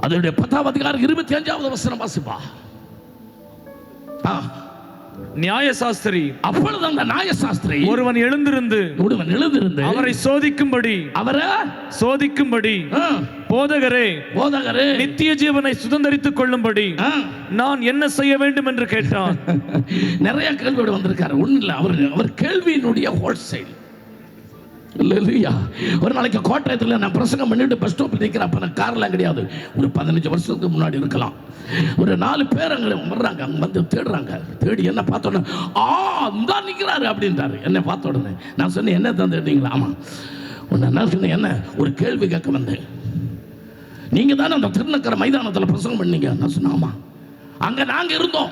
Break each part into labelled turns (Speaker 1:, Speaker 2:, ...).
Speaker 1: அதனுடைய பத்தாம் அதிகாரம் இருபத்தி அஞ்சாவது வசனம் வாசிப்பா.
Speaker 2: நியாயசாஸ்திரி.
Speaker 1: அப்பொழுது அந்த நாயசாஸ்திரி
Speaker 2: ஒருவன் எழுந்திருந்து
Speaker 1: ஒருவன் எழுதிருந்து
Speaker 2: அவரை சோதிக்கும்படி
Speaker 1: அவரை
Speaker 2: சோதிக்கும்படி போதகரே
Speaker 1: போதகரே
Speaker 2: நித்திய ஜீவனை சுதந்தரித்துக் கொள்ளும்படி நான் என்ன செய்ய வேண்டும் என்று கேட்டான்.
Speaker 1: நிறைய கேள்வியோடு வந்திருக்காரு. ஒன்றும் இல்லை. அவர் அவர் கேள்வியினுடைய ஹோல்சேல் இல்லையா ஒரு நாளைக்கு கோட்டயத்தில் நான் பிரசங்கம் பண்ணிட்டு பஸ் ஸ்டாப்பில் நிற்கிறேன் அப்போ நான் கார்லாம் கிடையாது. ஒரு பதினஞ்சு வருஷத்துக்கு முன்னாடி இருக்கலாம். ஒரு நாலு பேர் அங்கே வர்றாங்க. அங்கே வந்து தேடுறாங்க. தேடி என்ன பார்த்தோன்னே ஆ இந்த நிற்கிறாரு அப்படின்றாரு என்னை பார்த்த உடனே நான் சொன்னேன் என்ன தந்துட்டீங்களா ஆமாம் உன்னை என்ன சொன்னேன் என்ன? ஒரு கேள்வி கேட்க வந்தேன். நீங்கள் தானே அந்த திருநக்கரை மைதானத்தில் பிரசங்கம் பண்ணீங்க? நான் சொன்னேன் ஆமாம் அங்கே நாங்கள் இருந்தோம்.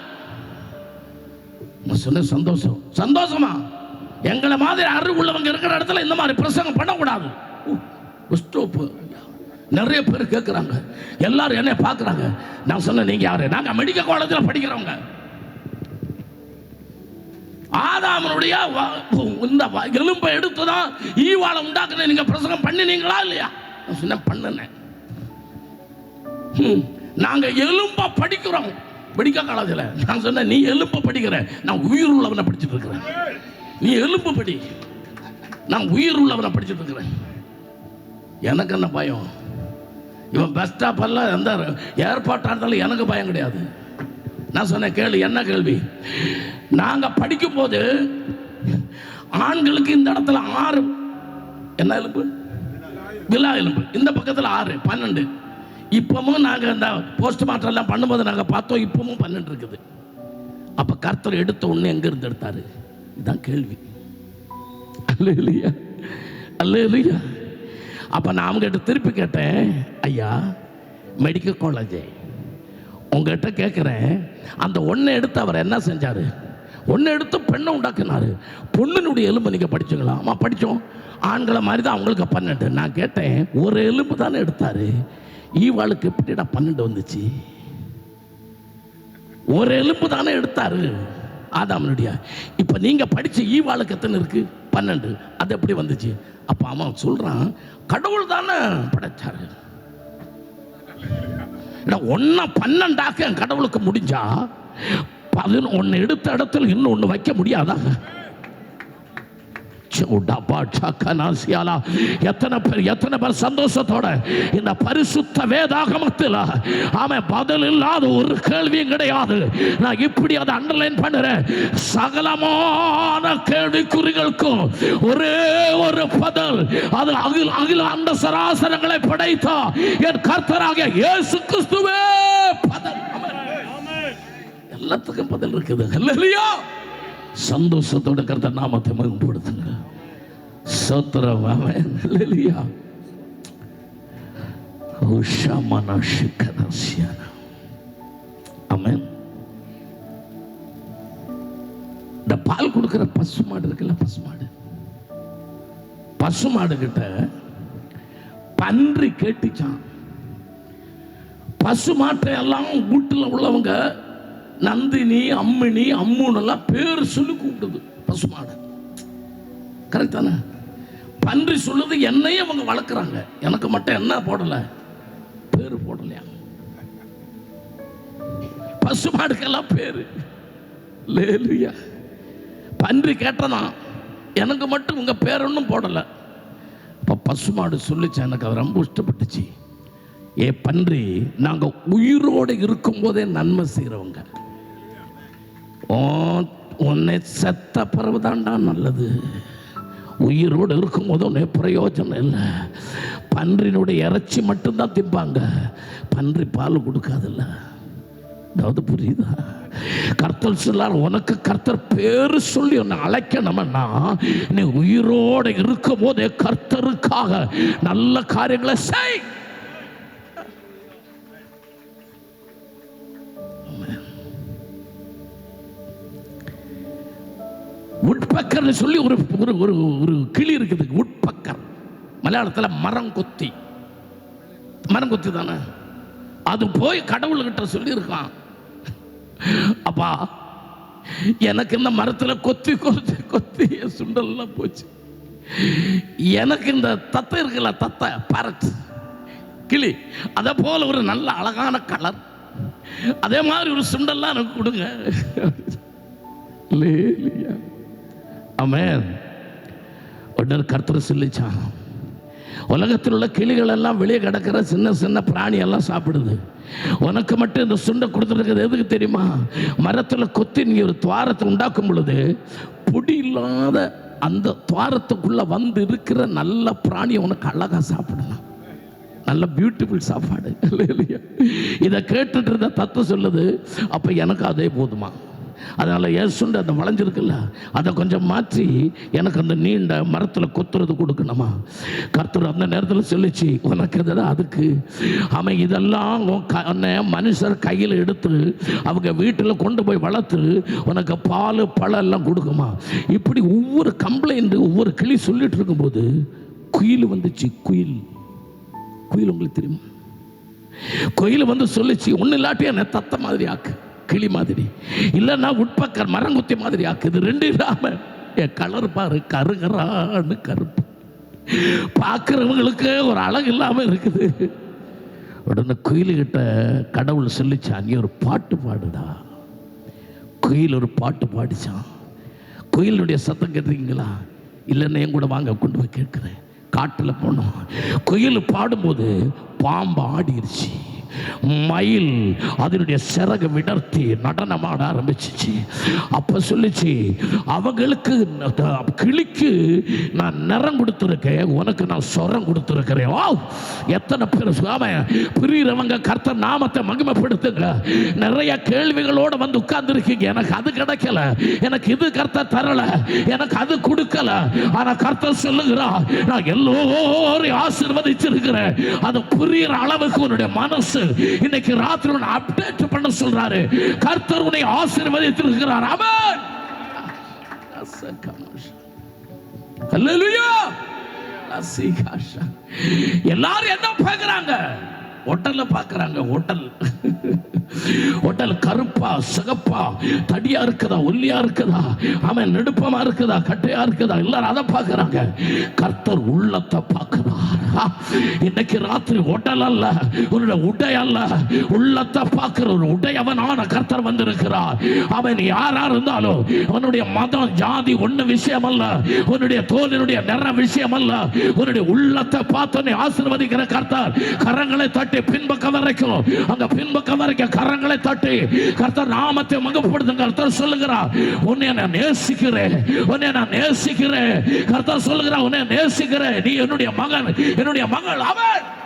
Speaker 1: நான் சொன்னேன் சந்தோஷம். சந்தோஷமா? எங்களை மாதிரி அறிவு உள்ளவங்க இருக்கிற இடத்துல இந்த மாதிரி பிரசங்கம் பண்ணக்கூடாது. ஸ்டோப்பு. நிறைய பேர் கேட்குறாங்க எல்லாரும் என்னை பார்க்குறாங்க நான் சொன்னேன் நீங்கள் யாரு? நாங்க மெடிக்கல் காலேஜில் படிக்கிறவங்க. ஆதாமனுடைய வ- இந்த எலும்பை எடுத்து தான் ஈவாளை உண்டாக்குன நீங்க பிரசங்கம் பண்ணினீங்களா இல்லையா? நான் சொன்னேன் பண்ணினேன். நாங்கள் எலும்பை படிக்கிறோம். படிக்க காலேஜில் நான் சொன்னேன் நீ எலும்பை படிக்கிற. நான் உயிர் உள்ளவனை படிச்சுட்டு இருக்கிறேன். நீ எலும்பு படி நான் உயிர் உள்ளவனை படிச்சுட்டு இருக்கிறேன். எனக்கு என்ன பயம்? இவன் பஸ் பல்ல எந்த ஏற்பாட்டாக இருந்தாலும் எனக்கு பயம் கிடையாது. நான் சொன்னேன் கேள்வி என்ன கேள்வி? நாங்க படிக்கும்போது ஆண்களுக்கு இந்த இடத்துல ஆறு. என்ன எலும்பு? விழா எலும்பு. இந்த பக்கத்தில் ஆறு பன்னெண்டு. இப்பவும் நாங்கள் இந்த போஸ்ட் மார்ட்டம் எல்லாம் பண்ணும்போது நாங்கள் பார்த்தோம் இப்பவும் பன்னெண்டு இருக்குது. அப்போ கர்த்தர் எடுத்த உடனே எங்கேருந்து எடுத்தாரு? இதுதான் கேள்வி. அல்ல இல்லையா அல்ல இல்லையா அப்போ நான் அவங்ககிட்ட திருப்பி கேட்டேன் ஐயா மெடிக்கல் காலேஜே உங்ககிட்ட கேட்குறேன் அந்த ஒன்றை எடுத்து அவர் என்ன செஞ்சார்? ஒன்று எடுத்து பெண்ணை உண்டாக்குனாரு. பொண்ணுனுடைய எலும்பு நீங்கள் படிச்சுங்களா? ஆமாம் படித்தோம் ஆண்களை மாதிரி தான் அவங்களுக்கு பன்னெண்டு. நான் கேட்டேன் ஒரு எலும்பு தானே எடுத்தார். ஈவாளுக்கு எப்படிடா பன்னெண்டு வந்துச்சு? ஒரு எலும்பு தானே எடுத்தாரு. ஆதாமனுடைய. இப்போ நீங்க படிச்ச ஈவாளுக்கு எத்தனை இருக்கு பன்னெண்டு. அது எப்படி வந்துச்சு? அப்போ அவன் சொல்றான் கடவுள் தானே படைச்சாரு ஒன்னா பன்னெண்டாக்க கடவுளுக்கு முடிஞ்சா பதினொன்று எடுத்த இடத்துல இன்னும் ஒன்று வைக்க முடியாதா? எத்தனை பேர் எத்தனை பேர் சந்தோஷத்தோட இந்த பரிசுத்த வேதாகமத்தில் அவன் பதில் இல்லாத ஒரு கேள்வியும் கிடையாது. நான் இப்படி அதை அண்டர்லைன் பண்ணுறேன். சகலமான கேள்விக்குறிகளுக்கும் ஒரே ஒரு பதில். அது அகில அகில அந்த சராசரங்களை படைத்தா என் கர்த்தராகிய இயேசு கிறிஸ்துவே பதில். எல்லாத்துக்கும் பதில் இருக்குது. இல்லையா சந்தோஷத்தோட கருத்த நாமத்தை மகிமைப்படுத்துங்க. சோத்திரம் அவன் இல்லையா உஷாமன சிக்கனசியான ஆமென் இந்த பால் கொடுக்கிற பசு மாடு இருக்குல்ல பசு மாடு. பசு மாடு கிட்ட பன்றி கேட்டுச்சான் பசு மாட்டை எல்லாம் வீட்டில் உள்ளவங்க நந்தினி அம்மினி அம்முன்னு எல்லாம் பேர் சொல்லி கூப்பிடுது பசு மாடை கரெக்ட் தானே? பன்றி சொல்லுது என்னையும் அவங்க வளர்க்குறாங்க. எனக்கு மட்டும் என்ன போடலை? பேர் போடலையா? பசு மாடுக்கெல்லாம் லேலுயா. பன்றி கேட்டதான் எனக்கு மட்டும் உங்கள் பேர் ஒன்றும் போடலை. இப்போ பசு மாடு சொல்லிச்சு எனக்கு அது ரொம்ப இஷ்டப்பட்டுச்சு. ஏ பன்றி நாங்கள் உயிரோடு இருக்கும்போதே நன்மை செய்கிறவங்க உன்னை செத்த பிறகுதான்டா நல்லது. உயிரோடு இருக்கும்போது உன்னை பிரயோஜனம் இல்லை. பன்றினுடைய இறைச்சி மட்டும்தான் திம்பாங்க பன்றி பால் கொடுக்காதுல்ல. அதாவது புரியுதா? கர்த்தர் சொல்லார் உனக்கு கர்த்தர் பேர் சொல்லி உன்னை அழைக்கணும்னா நீ உயிரோடு இருக்கும் போதே கர்த்தருக்காக நல்ல காரியங்களை செய். உட்பக்கர்னு சொல்லி ஒரு ஒரு ஒரு ஒரு கிளி இருக்குது. உட்பக்கர் மலையாளத்தில் மரம் கொத்தி மரம் கொத்தி தானே? அது போய் கடவுள்கிட்ட சொல்லியிருக்கான். அப்பா எனக்கு இந்த மரத்தில் கொத்தி கொத்தி கொத்தி சுண்டல்லாம் போச்சு. எனக்கு இந்த தத்தை இருக்குல்ல தத்தை பேரட் கிளி அதை போல ஒரு நல்ல அழகான கலர் அதே மாதிரி ஒரு சுண்டல்லாம் எனக்கு கொடுங்க. இல்லையா ஆமென். உடனே கர்த்தர் சொல்லிச்சான் உலகத்தில் உள்ள கிளிகள் எல்லாம் வெளியே கிடக்கிற சின்ன சின்ன பிராணி எல்லாம் சாப்பிடுது. உனக்கு மட்டும் இந்த சுண்டை கொடுத்துருக்கிறது எதுக்கு தெரியுமா? மரத்தில் கொத்தி நீ ஒரு துவாரத்தை உண்டாக்கும் பொழுது பொடி இல்லாத அந்த துவாரத்துக்குள்ள வந்து இருக்கிற நல்ல பிராணியை உனக்கு அழகாக சாப்பிடலாம். நல்ல பியூட்டிஃபுல் சாப்பாடு. இல்லையா இதை கேட்டுட்டு இருந்த தத்துவம் சொல்லுது அப்போ எனக்கு அதே போதுமா? அதனால் ஏசுண்டு அந்த வளைஞ்சிருக்குல்ல அதை கொஞ்சம் மாற்றி எனக்கு அந்த நீண்ட மரத்தில் கொத்துறது கொடுக்கணுமா? கர்த்தர் அந்த நேரத்தில் சொல்லிச்சு உனக்கு எதுடா அதுக்கு. அவன் இதெல்லாம் உன்னை மனுஷர் கையில் எடுத்து அவங்க வீட்டில் கொண்டு போய் வளர்த்து உனக்கு பால் பழம் எல்லாம் கொடுக்குமா? இப்படி ஒவ்வொரு கம்ப்ளைண்ட் ஒவ்வொரு கிளி சொல்லிட்டு இருக்கும்போது குயில் வந்துச்சு குயில். குயில் உங்களுக்கு தெரியுமா? கோயில் வந்து சொல்லிச்சு ஒன்றும் இல்லாட்டி என்ன தத்த மாதிரி ஆக்கு. கிளி மாதிரி இல்லைன்னா உட்பக்கர் மரங்குத்தி மாதிரி ஆக்குது. ரெண்டு இல்லாம என் கலர் பாரு கருகரான்னு கருப்பு. பார்க்குறவங்களுக்கு ஒரு அழகு இல்லாமல் இருக்குது. உடனே குயிலுகிட்ட கடவுள் சொல்லிச்சான் நீ ஒரு பாட்டு பாடுடா. குயில் ஒரு பாட்டு பாடிச்சான். குயிலுடைய சத்தம் கேட்டுறீங்களா இல்லைன்னா என் கூட வாங்க கொண்டு போய் கேட்குறேன். காட்டில் போனோம். குயில் பாடும்போது பாம்பு ஆடிருச்சு. மயில் அதனுடைய சிறகு விடர்த்தி நடனமாட ஆரம்பிச்சிச்சு. அப்ப சொல்லிச்சு அவங்களுக்கு கிளிக்கு நான் நிறம் கொடுத்துருக்கேன் உனக்கு நான் சொரம் கொடுத்துருக்கிறேன். ஓ எத்தனை பேர் சுவாம பிரியறவங்க கர்த்த நாமத்தை மகிமைப்படுத்துங்க. நிறைய கேள்விகளோட வந்து உட்கார்ந்துருக்கீங்க. எனக்கு அது கிடைக்கல. எனக்கு இது கர்த்த தரல. எனக்கு அது கொடுக்கல. ஆனா கர்த்த சொல்லுகிறா நான் எல்லோரையும் ஆசீர்வதிச்சிருக்கிறேன். அது புரியுற அளவுக்கு உன்னுடைய மனசு இன்னைக்கு ராத்திரி உன்னை அப்டேட் பண்ண சொல்றாரு கர்த்தர் உன்னை ஆசீர்வதித்திருக்கிறார் அவன் எல்லாரும் என்ன பார்க்கிறாங்க ஹோட்டல்ல பாக்குறாங்க ஹோட்டல் ஹோட்டல் கருப்பா சிகப்பா தடியா இருக்குதா ஒல்லியா இருக்குதா அவன் நெடுப்பமா இருக்குதா கட்டையா இருக்குதா எல்லாரும் அதை பாக்குறாங்க. கர்த்தர் உள்ளத்தை பார்க்கிறார். இன்னைக்கு ராத்திரி ஹோட்டல் அல்ல உன்னுடைய உடை அல்ல. உள்ளத்தை பார்க்கிற ஒரு உடையவனான கர்த்தர் வந்திருக்கிறார். அவன் யாரா இருந்தாலும் அவனுடைய மதம் ஜாதி ஒண்ணு விஷயம் அல்ல. உன்னுடைய தோலினுடைய நிற விஷயம் அல்ல. உன்னுடைய உள்ளத்தை பார்த்தோன்னே ஆசிர்வதிக்கிற கர்த்தர் கரங்களை தட்டி பின்பக்கம் வரைக்கும் அந்த பின்பக்கம் வரைக்கும் கரங்களை தட்டி கர்த்தர் நாமத்தை மகப்படுத்துங்க. கர்த்தர் சொல்லுகிறார் உன்னை நான் நேசிக்கிறேன். உன்னை நான் நேசிக்கிறேன். கர்த்தர் சொல்லுகிறார் உன்னை நேசிக்கிறேன். நீ என்னுடைய மகன். என்னுடைய மகள் அவன்.